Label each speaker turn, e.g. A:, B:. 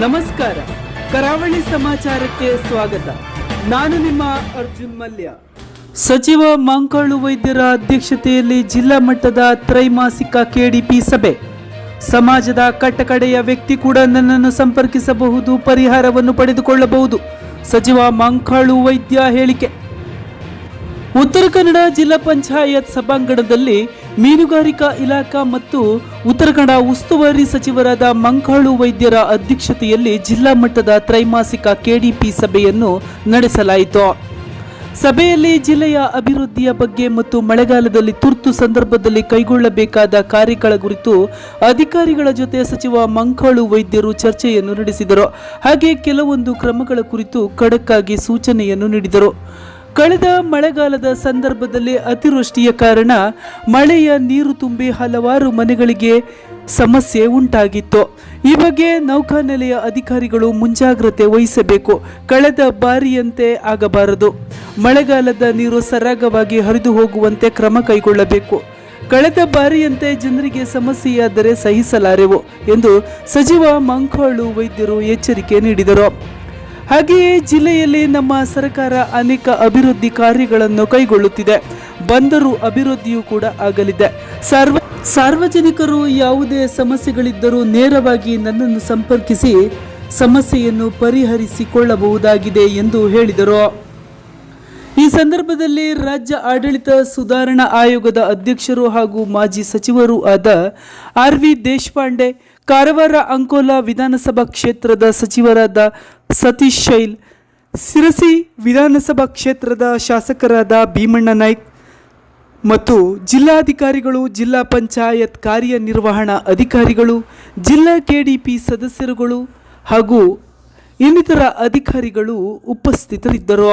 A: ನಮಸ್ಕಾರ. ಕರಾವಳಿ ಸಮಾಚಾರಕ್ಕೆ ಸ್ವಾಗತ. ನಾನು ನಿಮ್ಮ ಅರ್ಜುನ್ ಮಲ್ಯ. ಸಚಿವ ಮಂಕಾಳು ವೈದ್ಯರ ಅಧ್ಯಕ್ಷತೆಯಲ್ಲಿ ಜಿಲ್ಲಾ ಮಟ್ಟದ ತ್ರೈಮಾಸಿಕ ಕೆಡಿಪಿ ಸಭೆ. ಸಮಾಜದ ಕಟ್ಟಕಡೆಯ ವ್ಯಕ್ತಿ ಕೂಡ ನನ್ನನ್ನು ಸಂಪರ್ಕಿಸಬಹುದು, ಪರಿಹಾರವನ್ನು ಪಡೆದುಕೊಳ್ಳಬಹುದು, ಸಚಿವ ಮಂಕಾಳು ವೈದ್ಯ ಹೇಳಿಕೆ. ಉತ್ತರ ಕನ್ನಡ ಜಿಲ್ಲಾ ಪಂಚಾಯತ್ ಸಭಾಂಗಣದಲ್ಲಿ ಮೀನುಗಾರಿಕಾ ಇಲಾಖಾ ಮತ್ತು ಉತ್ತರ ಕನ್ನಡ ಉಸ್ತುವಾರಿ ಸಚಿವರಾದ ಮಂಕಾಳು ವೈದ್ಯರ ಅಧ್ಯಕ್ಷತೆಯಲ್ಲಿ ಜಿಲ್ಲಾ ಮಟ್ಟದ ತ್ರೈಮಾಸಿಕ ಕೆಡಿಪಿ ಸಭೆಯನ್ನು ನಡೆಸಲಾಯಿತು. ಸಭೆಯಲ್ಲಿ ಜಿಲ್ಲೆಯ ಅಭಿವೃದ್ಧಿಯ ಬಗ್ಗೆ ಮತ್ತು ಮಳೆಗಾಲದಲ್ಲಿ ತುರ್ತು ಸಂದರ್ಭದಲ್ಲಿ ಕೈಗೊಳ್ಳಬೇಕಾದ ಕಾರ್ಯಗಳ ಕುರಿತು ಅಧಿಕಾರಿಗಳ ಜೊತೆ ಸಚಿವ ಮಂಕಾಳು ವೈದ್ಯರು ಚರ್ಚೆಯನ್ನು ನಡೆಸಿದರು. ಹಾಗೆ ಕೆಲವೊಂದು ಕ್ರಮಗಳ ಕುರಿತು ಖಡಕ್ಕಾಗಿ ಸೂಚನೆಯನ್ನು ನೀಡಿದರು. ಕಳೆದ ಮಳೆಗಾಲದ ಸಂದರ್ಭದಲ್ಲಿ ಅತಿವೃಷ್ಟಿಯ ಕಾರಣ ಮಳೆಯ ನೀರು ತುಂಬಿ ಹಲವಾರು ಮನೆಗಳಿಗೆ ಸಮಸ್ಯೆ ಉಂಟಾಗಿತ್ತು. ಈ ಬಗ್ಗೆ ನೌಕಾನೆಲೆಯ ಅಧಿಕಾರಿಗಳು ಮುಂಜಾಗ್ರತೆ ವಹಿಸಬೇಕು. ಕಳೆದ ಬಾರಿಯಂತೆ ಆಗಬಾರದು. ಮಳೆಗಾಲದ ನೀರು ಸರಾಗವಾಗಿ ಹರಿದು ಹೋಗುವಂತೆ ಕ್ರಮ ಕೈಗೊಳ್ಳಬೇಕು. ಕಳೆದ ಬಾರಿಯಂತೆ ಜನರಿಗೆ ಸಮಸ್ಯೆಯಾದರೆ ಸಹಿಸಲಾರೆವು ಎಂದು ಸಚಿವ ಮಂಕಾಳು ವೈದ್ಯರು ಎಚ್ಚರಿಕೆ ನೀಡಿದರು. ಹಾಗೆಯೇ ಜಿಲ್ಲೆಯಲ್ಲಿ ನಮ್ಮ ಸರ್ಕಾರ ಅನೇಕ ಅಭಿವೃದ್ಧಿ ಕಾರ್ಯಗಳನ್ನು ಕೈಗೊಳ್ಳುತ್ತಿದೆ. ಬಂದರು ಅಭಿವೃದ್ಧಿಯೂ ಕೂಡ ಆಗಲಿದೆ. ಸಾರ್ವ, ಸಾರ್ವಜನಿಕರು ಯಾವುದೇ ಸಮಸ್ಯೆಗಳಿದ್ದರೂ ನೇರವಾಗಿ ನನ್ನನ್ನು ಸಂಪರ್ಕಿಸಿ ಸಮಸ್ಯೆಯನ್ನು ಪರಿಹರಿಸಿಕೊಳ್ಳಬಹುದಾಗಿದೆ ಎಂದು ಹೇಳಿದರು. ಈ ಸಂದರ್ಭದಲ್ಲಿ ರಾಜ್ಯ ಆಡಳಿತ ಸುಧಾರಣಾ ಆಯೋಗದ ಅಧ್ಯಕ್ಷರು ಹಾಗೂ ಮಾಜಿ ಸಚಿವರು ಆದ ಆರ್ ವಿ ದೇಶಪಾಂಡೆ, ಕಾರವಾರ ಅಂಕೋಲಾ ವಿಧಾನಸಭಾ ಕ್ಷೇತ್ರದ ಸಚಿವರಾದ ಸತೀಶ್ ಶೈಲ್, ಸಿರಸಿ ವಿಧಾನಸಭಾ ಕ್ಷೇತ್ರದ ಶಾಸಕರಾದ ಭೀಮಣ್ಣ ನಾಯ್ಕ್ ಮತ್ತು ಜಿಲ್ಲಾಧಿಕಾರಿಗಳು, ಜಿಲ್ಲಾ ಪಂಚಾಯತ್ ಕಾರ್ಯನಿರ್ವಹಣಾ ಅಧಿಕಾರಿಗಳು, ಜಿಲ್ಲಾ ಕೆಡಿಪಿ ಸದಸ್ಯರುಗಳು ಹಾಗೂ ಇನ್ನಿತರ ಅಧಿಕಾರಿಗಳು ಉಪಸ್ಥಿತರಿದ್ದರು.